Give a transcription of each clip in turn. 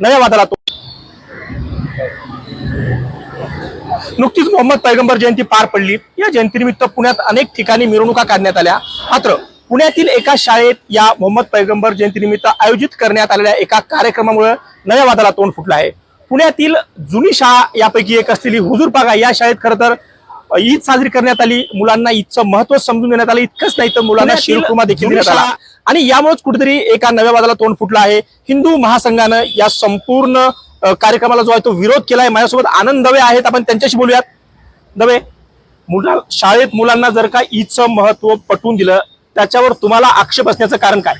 नव्या वादाला तो. नुकतीच मोहम्मद पैगंबर जयंती पार पडली. या जयंतीनिमित्त पुण्यात अनेक ठिकाणी मिरवणुका काढण्यात आल्या. मात्र पुण्यातील एका शाळेत या मोहम्मद पैगंबर जयंतीनिमित्त आयोजित करण्यात आलेल्या एका कार्यक्रमामुळे नव्या वादाला तोंड फुटलं आहे. पुण्यातील जुनी शाळा यापैकी एक असलेली हुजूरपागा या शाळेत खरं तर ईद साजरी करण्यात आली. मुलांना ईदचं महत्त्व समजून देण्यात आलं. इतकंच नाही तर मुलांना शिरकुर्मा देखील देण्यात आला. आणि यामुळेच कुठेतरी एका नव्या वादाला तोंड फुटलं आहे. हिंदू महासंघानं या संपूर्ण कार्यक्रमाला जो आहे तो विरोध केला आहे माझ्यासोबत आनंद दवे आहेत. आपण त्यांच्याशी बोलूयात. दवे मुला शाळेत मुलांना जर का ईदचं महत्त्व पटवून दिलं त्याच्यावर तुम्हाला आक्षेप असण्याचं कारण काय?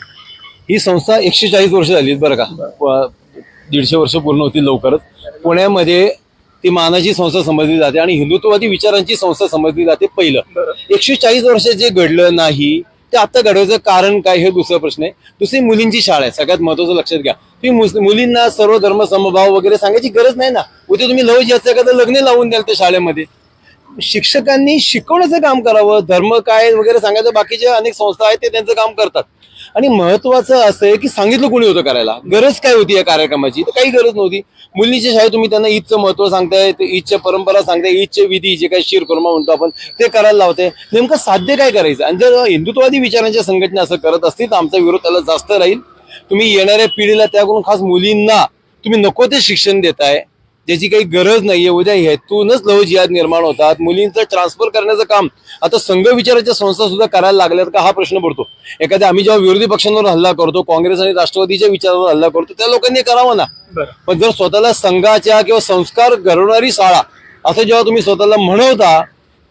ही संस्था एकशे चाळीस वर्ष झाली बरं का. दीडशे वर्ष पूर्ण होतील लवकरच. पुण्यामध्ये ती मानाची संस्था समजली जाते आणि हिंदुत्ववादी विचारांची संस्था समजली जाते पहिलं. एकशे चाळीस वर्ष जे घडलं नाही ते आता घडवायचं कारण काय हे दुसरा प्रश्न आहे. दुसरी मुलींची शाळा आहे. सगळ्यात महत्वाचं लक्षात घ्या. तुम्ही मुलींना सर्व धर्म समभाव वगैरे सांगायची गरज नाही ना. उद्या तुम्ही लव ज्याचं एखादं लग्न लावून द्याल त्या शाळेमध्ये. शिक्षकांनी शिकवण्याचं काम करावं. धर्म काय वगैरे सांगायचं. बाकीच्या अनेक संस्था आहेत ते त्यांचं काम करतात. आणि महत्वाचं असं आहे की सांगितलं कोणी होतं करायला. गरज काय होती या कार्यक्रमाची? तर काही गरज नव्हती. मुलींच्या शाळेत तुम्ही त्यांना ईदचं महत्त्व सांगताय ते ईदच्या परंपरा सांगताय ईदचे विधी जे काही शिरकुर्मा म्हणतो आपण ते करायला लावते नेमकं साध्य काय करायचं? आणि जर हिंदुत्ववादी विचारांच्या संघटना असं करत असतील तर आमचा विरोध त्याला जास्त राहील. तुम्ही येणाऱ्या पिढीला त्याकडून खास मुलींना तुम्ही नको ते शिक्षण देताय. ज्याची काही गरज नाहीये. उद्या हेतूनच लव जिहाद निर्माण होतात. मुलींचं ट्रान्सफर करण्याचं काम. आता संघ विचाराच्या संस्था सुद्धा करायला लागल्यात का? हा प्रश्न पडतो. एखाद्या आम्ही जेव्हा विरोधी पक्षांवर हल्ला करतो काँग्रेस आणि राष्ट्रवादीच्या विचारावर हल्ला करतो त्या लोकांनी करावं ना? पण जर स्वतःला संघाच्या किंवा संस्कार घडवणारी शाळा असं जेव्हा तुम्ही स्वतःला म्हणवता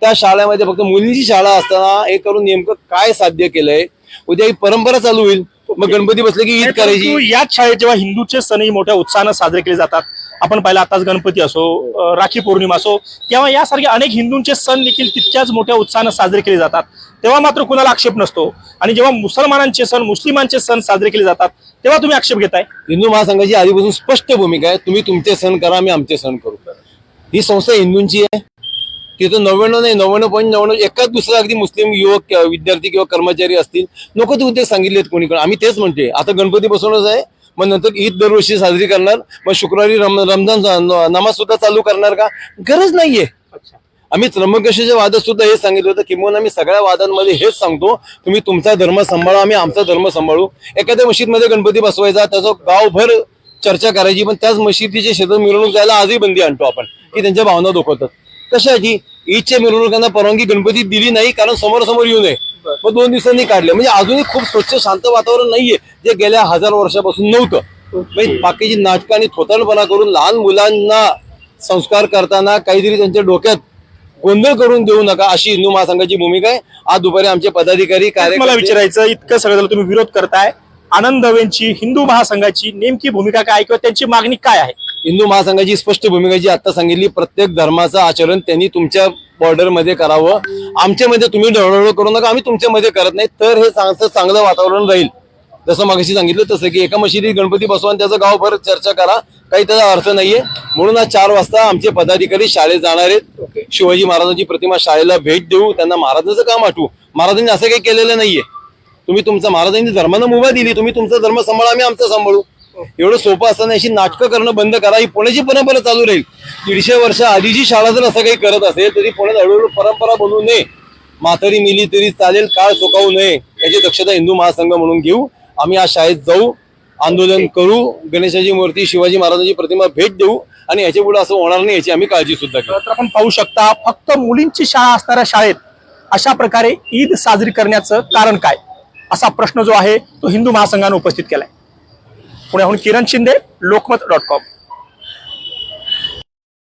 त्या शाळेमध्ये फक्त मुलींची शाळा असताना हे करून नेमकं काय साध्य केलंय? उद्या ही परंपरा चालू होईल. मग गणपती बसले की ईद करायची? याच शाळेत जेव्हा हिंदूचे सणही मोठ्या उत्साहानं साजरे केले जातात आपण पाहिलं आताच गणपती असो राखी पौर्णिमा असो किंवा यासारखे अनेक हिंदूंचे सण देखील तितक्याच मोठ्या उत्साहानं साजरे केले जातात. तेव्हा मात्र कुणाला आक्षेप नसतो. आणि जेव्हा मुसलमानांचे सण मुस्लिमांचे सण साजरे केले जातात तेव्हा तुम्ही आक्षेप घेताय? हिंदू महासंघाची आधीपासून स्पष्ट भूमिका आहे तुम्ही तुमचे सण करा आम्ही आमचे सण करू. ही संस्था हिंदूंची आहे. तिथं नव्याण्णव नाही नव्याण्णव पॉईंट नव्याण्णव एकाच दुसरा अगदी मुस्लिम युवक विद्यार्थी किंवा कर्मचारी असतील नको ते उद्योग सांगितलेत कोणीकडे आम्ही तेच म्हणते आता गणपती बसवणच आहे मग नंतर ईद दरवर्षी साजरी करणार मग शुक्रवारी रम रमजान नमाज सुद्धा चालू करणार का? गरज नाहीये. आम्ही त्र्यंबकेश्वरच्या वादात सुद्धा हेच सांगितलं होतं किंवा आम्ही सगळ्या वादांमध्ये हेच सांगतो तुम्ही तुमचा धर्म सांभाळा आम्ही आमचा धर्म सांभाळू. एखाद्या मशीदमध्ये गणपती बसवायचा त्याचं गावभर चर्चा करायची पण त्याच मशिदीचे शेतात मिरवणूक जायला आजही बंदी आणतो आपण की त्यांच्या भावना दुखवतात. कशाची ईदच्या मिरवणुकांना परवानगी गणपती दिली नाही कारण समोर समोर येऊ नये. मग दोन दिवसांनी काढले. म्हणजे अजूनही खूप स्वच्छ शांत वातावरण नाहीये जे गेल्या हजार वर्षापासून नव्हतं. म्हणजे बाकीची नाटकं आणि थोताळपणा करून लहान मुलांना संस्कार करताना काहीतरी त्यांच्या डोक्यात गोंधळ करून देऊ नका अशी हिंदू महासंघाची भूमिका आहे. आज दुपारी आमचे पदाधिकारी मला कार्यकर्ते विचारायचं इतकं सगळं तुम्ही विरोध करताय आनंद दवेंची हिंदू महासंघाची नेमकी भूमिका काय किंवा त्यांची मागणी काय आहे? हिंदू महासंघाची स्पष्ट भूमिका जी आता सांगितली प्रत्येक धर्माचं आचरण त्यांनी तुमच्या बॉर्डरमध्ये करावं. आमच्यामध्ये तुम्ही ढवळढवळ करू नका आम्ही तुमच्यामध्ये करत नाही. तर हे चांगलं चांगलं वातावरण राहील. जसं मागाशी सांगितलं तसं की एका मशिदीत गणपती बसवा त्याचं गावभर चर्चा करा काही त्याचा अर्थ नाहीये. म्हणून आज चार वाजता आमचे पदाधिकारी शाळेत जाणार आहेत. शिवाजी महाराजांची प्रतिमा शाळेला भेट देऊ त्यांना महाराजांचं काम आठवू. महाराजांनी असं काही केलेलं नाहीये. तुम्ही तुमचा महाराजांनी धर्मानं मुभा दिली तुम्ही तुमचा धर्म सांभाळा आम्ही आमचा सांभाळू. एवढं सोपं असताना अशी नाटकं करणं बंद करा. ही पुण्याची परंपरा चालू राहील. दीडशे वर्ष आधीची शाळा जर असं काही करत असेल तरी पुण्यात हळूहळू परंपरा बनवू नये. म्हातारी मिली तरी चालेल काळ चोकावू नये. याची दक्षता हिंदू महासंघ म्हणून घेऊ. आम्ही आज शाळेत जाऊ आंदोलन करू. गणेशाची मूर्ती शिवाजी महाराजांची प्रतिमा भेट देऊ. आणि याच्यापुढे असं होणार नाही याची आम्ही काळजी सुद्धा घेऊ तर आपण पाहू शकता फक्त मुलींची शाळा असणाऱ्या शाळेत अशा प्रकारे ईद साजरी करण्याचं कारण काय? असा प्रश्न जो आहे तो हिंदू महासंघानं उपस्थित केलाय. पुण्याहून किरण शिंदे लोकमत डॉट कॉम